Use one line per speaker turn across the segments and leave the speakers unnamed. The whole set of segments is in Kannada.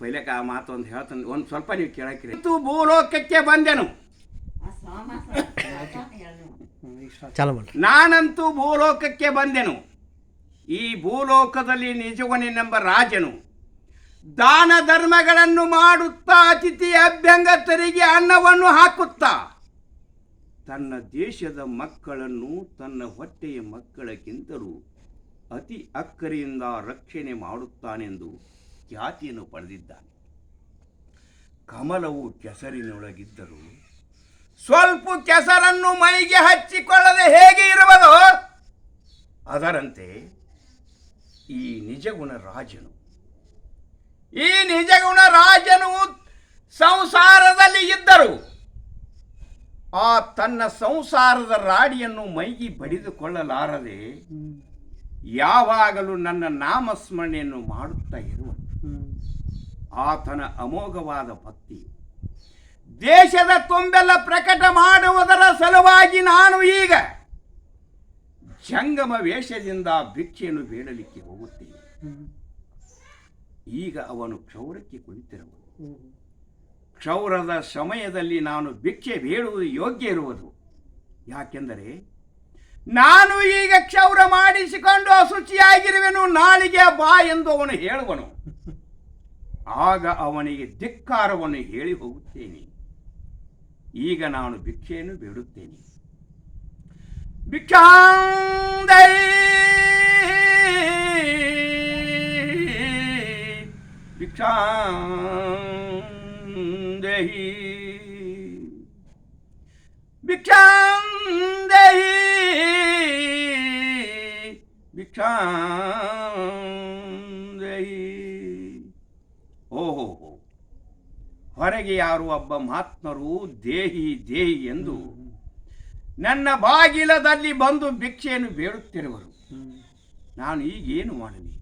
ಪೈಲಕ ಆ ಮಾತು ಒಂದು ಹೇಳ್ತಾನೆ. ಒಂದು ಸ್ವಲ್ಪ ನೀವು ಕೇಳಕ್ರಿ ತೂ ಭೂಲೋಕಕ್ಕೆ ಬಂದೆನು.
ಚಾಲು ಮಾಡಿ
ನಾನಂತೂ ಭೂಲೋಕಕ್ಕೆ ಬಂದೆನು. ಈ ಭೂಲೋಕದಲ್ಲಿ ನಿಜವನೆಂಬ ರಾಜನು ದಾನ ಧರ್ಮಗಳನ್ನು ಮಾಡುತ್ತಾ ಅತಿಥಿ ಅಭ್ಯಂಗತರಿಗೆ ಅನ್ನವನ್ನು ಹಾಕುತ್ತಾ ತನ್ನ ದೇಶದ ಮಕ್ಕಳನ್ನು ತನ್ನ ಹೊಟ್ಟೆಯ ಮಕ್ಕಳಕ್ಕಿಂತಲೂ ಅತಿ ಅಕ್ಕರಿಯಿಂದ ರಕ್ಷಣೆ ಮಾಡುತ್ತಾನೆಂದು ಖ್ಯಾತಿಯನ್ನು ಪಡೆದಿದ್ದಾನೆ. ಕಮಲವು ಕೆಸರಿನೊಳಗಿದ್ದರೂ ಸ್ವಲ್ಪ ಕೆಸರನ್ನು ಮೈಗೆ ಹಚ್ಚಿಕೊಳ್ಳದೆ ಹೇಗೆ ಇರುವುದು? ಅದರಂತೆ ಈ ನಿಜಗುಣ ರಾಜನು, ಈ ನಿಜಗುಣ ರಾಜನು ಸಂಸಾರದಲ್ಲಿ ಇದ್ದರು. ಆ ತನ್ನ ಸಂಸಾರದ ರಾಡಿಯನ್ನು ಮೈಗೆ ಬಡಿದುಕೊಳ್ಳಲಾರದೆ ಯಾವಾಗಲೂ ನನ್ನ ನಾಮಸ್ಮರಣೆಯನ್ನು ಮಾಡುತ್ತಾ ಇರುವನು. ಆತನ ಅಮೋಘವಾದ ಭಕ್ತಿ. ದೇಶದ ತುಂಬೆಲ್ಲ ಪ್ರಕಟ ಮಾಡುವುದರ ಸಲುವಾಗಿ ನಾನು ಈಗ ಜಂಗಮ ವೇಷದಿಂದ ಭಿಕ್ಷೆಯನ್ನು ಬೇಡಲಿಕ್ಕೆ ಹೋಗುತ್ತೇನೆ. ಈಗ ಅವನು ಕ್ಷೌರಕ್ಕೆ ಕುಳಿತಿರುವ ಕ್ಷೌರದ ಸಮಯದಲ್ಲಿ ನಾನು ಭಿಕ್ಷೆ ಬೇಡುವುದು ಯೋಗ್ಯ ಇರುವುದು. ಯಾಕೆಂದರೆ ನಾನು ಈಗ ಕ್ಷೌರ ಮಾಡಿಸಿಕೊಂಡು ಅಶುಚಿಯಾಗಿರುವೆನು, ನಾಳಿಗೆ ಬಾ ಎಂದು ಅವನು ಹೇಳುವನು. ಆಗ ಅವನಿಗೆ ಧಿಕ್ಕಾರವನ್ನು ಹೇಳಿ ಹೋಗುತ್ತೇನೆ. ಈಗ ನಾನು ಭಿಕ್ಷೆಯನ್ನು ಬೇಡುತ್ತೇನೆ. ಭಿಕ್ಷಾಂದೈ ಭಿಕ್ಷಾಂದಹಿ ಭಿಕ್ಷಾಂದಹಿ ಭಿಕ್ಷಾಂದೇಹಿ ಓಹೋ ಹೊರಗೆ ಯಾರು ಒಬ್ಬ ಮಹಾತ್ಮರು ದೇಹಿ ದೇಹಿ ಎಂದು ನನ್ನ ಬಾಗಿಲದಲ್ಲಿ ಬಂದು ಭಿಕ್ಷೆಯನ್ನು ಬೇಡುತ್ತಿರುವರು. ನಾನು ಈಗ ಏನು ಮಾಡಲಿ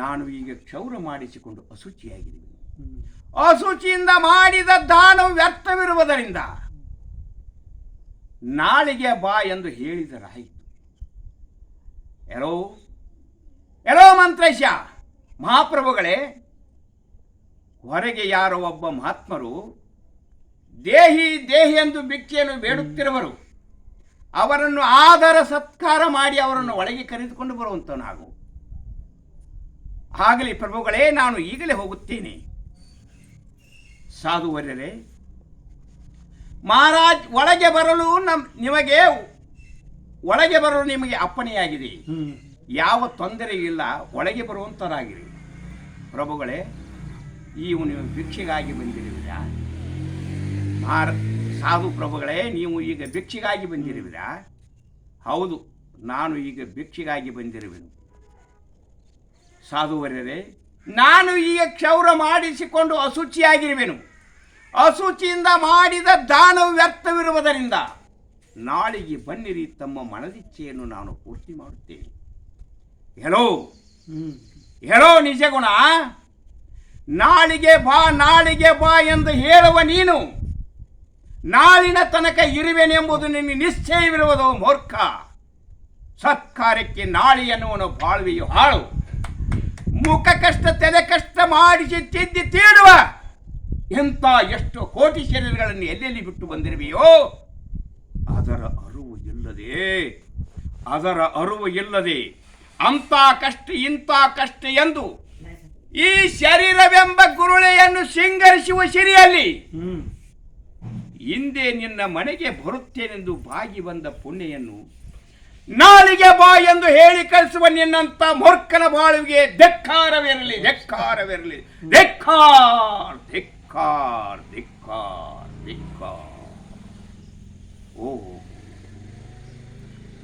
ನಾನು ಈಗ ಕ್ಷೌರ ಮಾಡಿಸಿಕೊಂಡು ಅಶುಚಿಯಾಗಿದ್ದೀನಿ ಅಶುಚಿಯಿಂದ ಮಾಡಿದ ದಾನ ವ್ಯರ್ಥವಿರುವುದರಿಂದ ನಾಳಿಗೆ ಬಾ ಎಂದು ಹೇಳಿದರಾಯಿತು. ಎಲೋ ಎಲೋ ಮಂತ್ರೇಶ ಮಹಾಪ್ರಭುಗಳೇ ಹೊರಗೆ ಯಾರೋ ಒಬ್ಬ ಮಹಾತ್ಮರು ದೇಹಿ ದೇಹಿ ಎಂದು ಭಿಕ್ಷೆಯನ್ನು ಬೇಡುತ್ತಿರುವರು. ಅವರನ್ನು ಆದರ ಸತ್ಕಾರ ಮಾಡಿ ಅವರನ್ನು ಒಳಗೆ ಕರೆದುಕೊಂಡು ಬರುವಂತ ನಾವು ಆಗಲಿ ಪ್ರಭುಗಳೇ ನಾನು ಈಗಲೇ ಹೋಗುತ್ತೇನೆ. ಸಾಧುವರ್ಯರೇ ಮಹಾರಾಜ್ ಒಳಗೆ ಬರಲು ನಮ್ ನಿಮಗೆ ಒಳಗೆ ಬರಲು ನಿಮಗೆ ಅಪ್ಪಣೆಯಾಗಿದೆ. ಯಾವ ತೊಂದರೆ ಇಲ್ಲ ಒಳಗೆ ಬರುವಂತರಾಗಿರಿ ಪ್ರಭುಗಳೇ ನೀವು ನೀವು ಭಿಕ್ಷೆಗಾಗಿ ಬಂದಿರುವಿರಾ? ಭಾರ ಸಾಧು ಪ್ರಭುಗಳೇ ನೀವು ಈಗ ಭಿಕ್ಷೆಗಾಗಿ ಬಂದಿರುವಿರಾ? ಹೌದು ನಾನು ಈಗ ಭಿಕ್ಷೆಗಾಗಿ ಬಂದಿರುವೆನು. ಸಾಧುವರ್ಯರೇ ನಾನು ಈಗ ಕ್ಷೌರ ಮಾಡಿಸಿಕೊಂಡು ಅಶುಚಿಯಾಗಿರುವೆನು. ಅಶುಚಿಯಿಂದ ಮಾಡಿದ ದಾನ ವ್ಯರ್ಥವಿರುವುದರಿಂದ ನಾಳೆಗೆ ಬನ್ನಿರಿ ತಮ್ಮ ಮನದಿಚ್ಛೆಯನ್ನು ನಾನು ಪೂರ್ತಿ ಮಾಡುತ್ತೇನೆ. ಹೆಲೋ ಹೇಳೋ ನಿಜಗುಣ? ನಾಳಿಗೆ ಬಾ ನಾಳಿಗೆ ಬಾ ಎಂದು ಹೇಳುವ ನೀನು. ನಾಳಿನ ತನಕ ಇರುವೆನೆಂಬುದು ನಿನ್ನ ನಿಶ್ಚಯವಿರುವುದು ಮೂರ್ಖ. ಸತ್ಕಾರಕ್ಕೆ ನಾಳಿ ಎನ್ನುವನು ಬಾಳ್ವೆಯು ಹಾಳು. ಮುಖ ಕಷ್ಟ ತಲೆ ಕಷ್ಟ ಮಾಡಿಸಿ ತಿದ್ದಿ ತೀಡುವ. ಎಂಥ ಎಷ್ಟು ಕೋಟಿ ಶರೀರಗಳನ್ನು ಎಲ್ಲೆಲ್ಲಿ ಬಿಟ್ಟು ಬಂದಿರುವೆಯೋ, ಅದರ ಅರಿವು ಇಲ್ಲದೆ, ಅದರ ಅರಿವು ಇಲ್ಲದೆ, ಅಂಥ ಕಷ್ಟ, ಇಂಥ ಕಷ್ಟ ಎಂದು ಈ ಶರೀರವೆಂಬ ಗುರುಳೆಯನ್ನು ಸಿಂಗರಿಸುವ ಸಿರಿಯಲ್ಲಿ. ಹಿಂದೆ ನಿನ್ನ ಮನೆಗೆ ಬರುತ್ತೇನೆಂದು ಬಾಗಿ ಬಂದ ಪುಣ್ಯೆಯನ್ನು ನಾಳಿಗೆ ಬಾ ಎಂದು ಹೇಳಿ ಕಳಿಸುವ ನಿನ್ನಂತ ಮೂರ್ಖನ ಬಾಳುವಿಗೆ ಧಿಕ್ಕಾರವಿರಲಿ ಧಿಕ್ಕಾರವಿರಲಿ. ಧಿಕ್ಕಾರ್ ಧಿಕ್ಕಾರ್ ಧಿಕ್ಕಾರ್ ಧಿಕ್ಕಾರ್. ಓ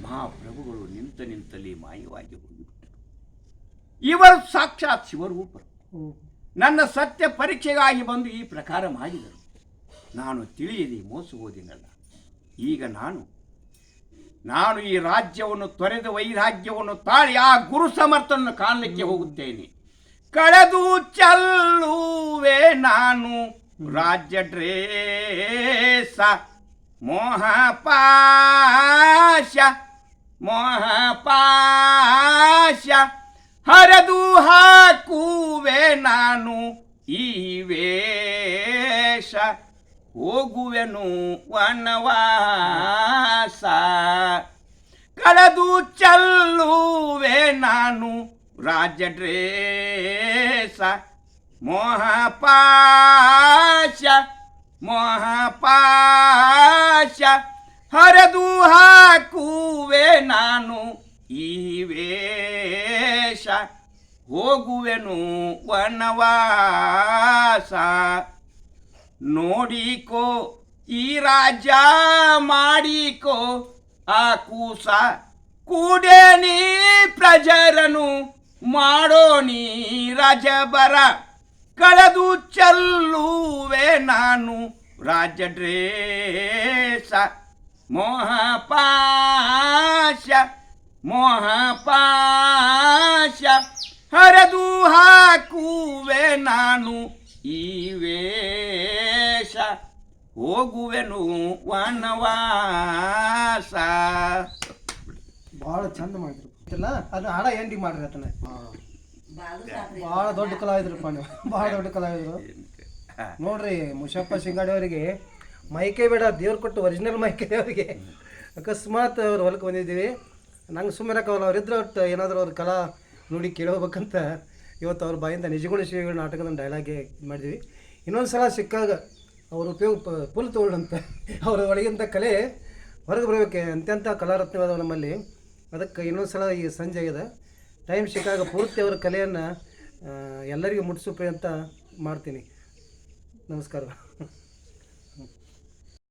ಮಹಾಪ್ರಭುಗಳು ನಿಂತ ನಿಂತಲ್ಲಿ ಮಾಯವಾಗಿ ಹೋಗಿಬಿಟ್ಟರು ಇವರು ಸಾಕ್ಷಾತ್ ಶಿವರೂಪರು ನನ್ನ ಸತ್ಯ ಪರೀಕ್ಷೆಗಾಗಿ ಬಂದು ಈ ಪ್ರಕಾರ ಮಾಡಿದರು. ನಾನು ತಿಳಿಯದೆ ಮೋಸುವುದಿನಲ್ಲ ಈಗ ನಾನು ನಾನು ಈ ರಾಜ್ಯವನ್ನು ತೊರೆದು ವೈರಾಗ್ಯವನ್ನು ತಾಳಿ ಆ ಗುರು ಸಮರ್ಥನ ಕಾಣಲಿಕ್ಕೆ ಹೋಗುತ್ತೇನೆ. ಕಳೆದು ಚಲ್ಲುವೆ ನಾನು ರಾಜ್ಯ ಡ್ರೇಸ ಮೋಹ ಪಾಶ ಮೋಹ ಪಾಶ ಹರಿದು ಹಾಕುವೆ ನಾನು ಈ ವೇಷ. ಹೋಗುವೆನು ವನವಾಸ. ಕಳೆದು ಚಲ್ಲುವೆ ನಾನು ರಾಜಡ್ರೇಸ ಮೋಹಪಾಶ ಮೋಹಪಾಶ. ಹರಿದು ಹಾಕುವೆ ನಾನು ಈ ವೇಷ ಹೋಗುವೆನು ವನವಾಸ. ನೋಡಿಕೋ, ಈ ರಾಜ ಮಾಡಿಕೋ, ಆ ಕೂಸ ಕೂಡೇ ನೀ ಪ್ರಜರನು ಮಾಡೋ ನೀ ರಾಜಬರ. ಕಳೆದು ಚಲ್ಲುವೆ ನಾನು ರಾಜ ಡ್ರೇಸ ಮೋಹಪಾಶ ಮೋಹಪಾಶ ಹರದು ಹಾಕುವೆ ನಾನು ಈ ವೇಷ. ಹೋಗುವೆನು ವನವಾಸ.
ಭಾಳ ಚಂದ ಮಾಡಿದ್ರು. ಇಲ್ಲ ಅದು ಹಾಡ ಎಂಡಿಂಗ್ ಮಾಡ್ರಿ ಅದನ್ನ? ಭಾಳ ದೊಡ್ಡ ಕಲಾವಿದ್ರಪ್ಪ ನೀವು. ಭಾಳ ದೊಡ್ಡ ಕಲಾವಿದ್ರು. ನೋಡ್ರಿ ಮುಷಪ್ಪ ಸಿಂಗಾಡಿ ಅವರಿಗೆ ಮೈಕೆ ಬೇಡ ದೇವ್ರು ಕೊಟ್ಟು ಒರಿಜಿನಲ್ ಮೈಕೆ ಅವರಿಗೆ. ಅಕಸ್ಮಾತ್ ಅವ್ರು ಹೊಲಕ್ಕೆ ಬಂದಿದ್ದೀವಿ. ನಂಗೆ ಸುಮ್ಮನೆ ಅವ್ರು ಇದ್ರೆ ಒಟ್ಟು ಏನಾದರೂ ಅವ್ರ ಕಲಾ ನೋಡಿ ಕೇಳೋಬೇಕಂತ ಇವತ್ತು ಅವ್ರ ಬಾಯಿಂದ ನಿಜಗುಣ ಶ್ರೀಗಳ ನಾಟಕದ ಡೈಲಾಗೆ ಮಾಡಿದ್ವಿ. ಇನ್ನೊಂದು ಸಲ ಸಿಕ್ಕಾಗ ಅವರು ಉಪಯೋಗ ಪುಲ್ ತೊಗೊಳ್ಳಂತ ಅವ್ರ ಒಳಗಿಂತ ಕಲೆ ಹೊರಗೆ ಬರಬೇಕು ಅಂತ್ಯಂತ ಕಲಾರತ್ನವಾದವು ನಮ್ಮಲ್ಲಿ. ಅದಕ್ಕೆ ಇನ್ನೊಂದು ಸಲ ಈ ಸಂಜೆ ಆಗಿದೆ ಟೈಮ್ ಸಿಕ್ಕಾಗ ಪೂರ್ತಿ ಅವರ ಕಲೆಯನ್ನು ಎಲ್ಲರಿಗೂ ಮುಟ್ಟಿಸು ಅಂತ ಮಾಡ್ತೀನಿ. ನಮಸ್ಕಾರ.